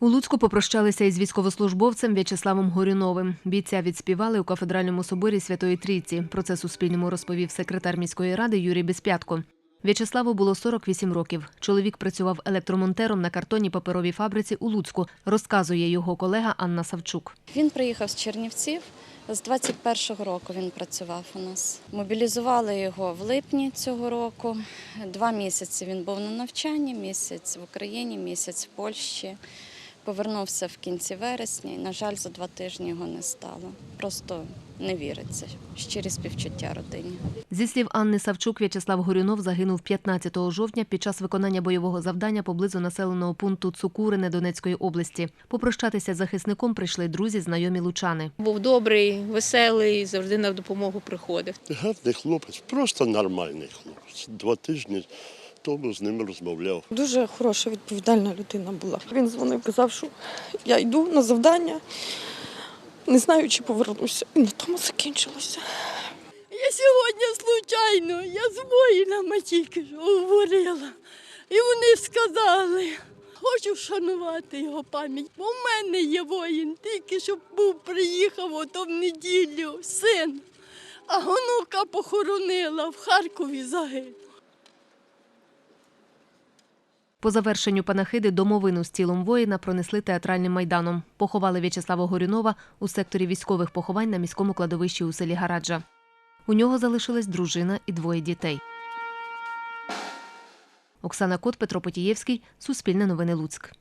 У Луцьку попрощалися із військовослужбовцем В'ячеславом Горюновим. Бійця відспівали у кафедральному соборі Святої Трійці. Про це Суспільному розповів секретар міської ради Юрій Безпятко. В'ячеславу було 48 років. Чоловік працював електромонтером на картонній паперовій фабриці у Луцьку, розказує його колега Анна Савчук. Він приїхав з Чернівців. З 21-го року він працював у нас. Мобілізували його в липні цього року. Два місяці він був на навчанні, місяць в Україні, місяць в Польщі. Повернувся в кінці вересня і, на жаль, за два тижні його не стало. Просто не віриться. Щирі співчуття родині. Зі слів Анни Савчук, В'ячеслав Горюнов загинув 15 жовтня під час виконання бойового завдання поблизу населеного пункту Цукурине Донецької області. Попрощатися з захисником прийшли друзі, знайомі лучани. Був добрий, веселий, завжди на допомогу приходив. Гарний хлопець, просто нормальний хлопець. Два тижні тому з ним розмовляв. Дуже хороша, відповідальна людина була. Він дзвонив, казав, що я йду на завдання, не знаю, чи повернуся. І на тому закінчилося. Я сьогодні случайно, я з воїнами тільки говорила. І вони сказали, хочу вшанувати його пам'ять, бо в мене є воїн, тільки що був, приїхав ото в неділю, син, а онука похоронила в Харкові загинув. По завершенню панахиди домовину з тілом воїна пронесли театральним майданом. Поховали В'ячеслава Горюнова у секторі військових поховань на міському кладовищі у селі Гараджа. У нього залишилась дружина і двоє дітей. Оксана Кот, Петро Потієвський, Суспільне новини Луцьк.